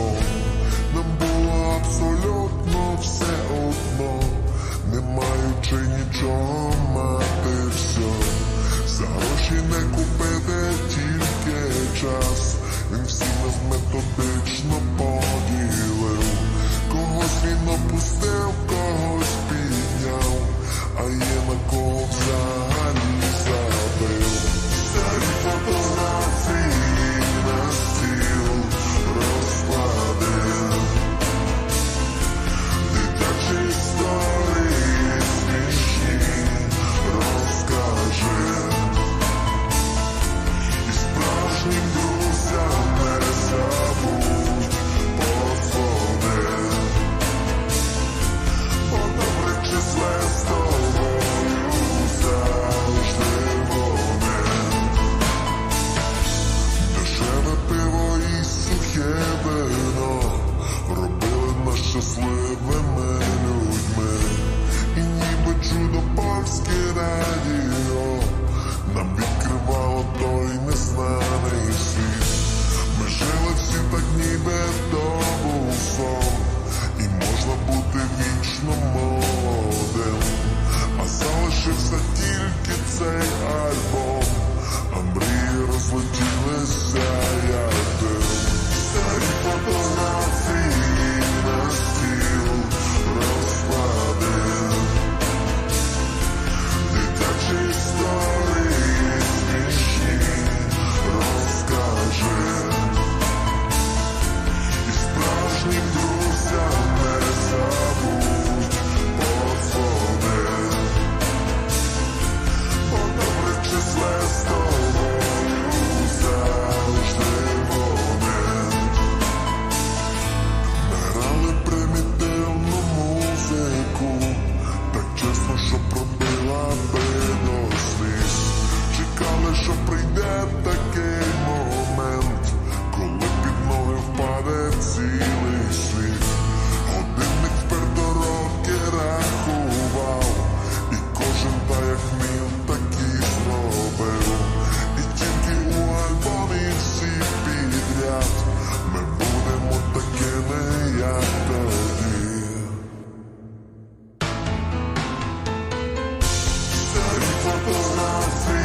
вікно, нам було абсолютно все одно, не маючи нічого мати все, за гроші не купити тільки час, він всім нас методично поділив, когось він опустив, когось. just living me. he's not free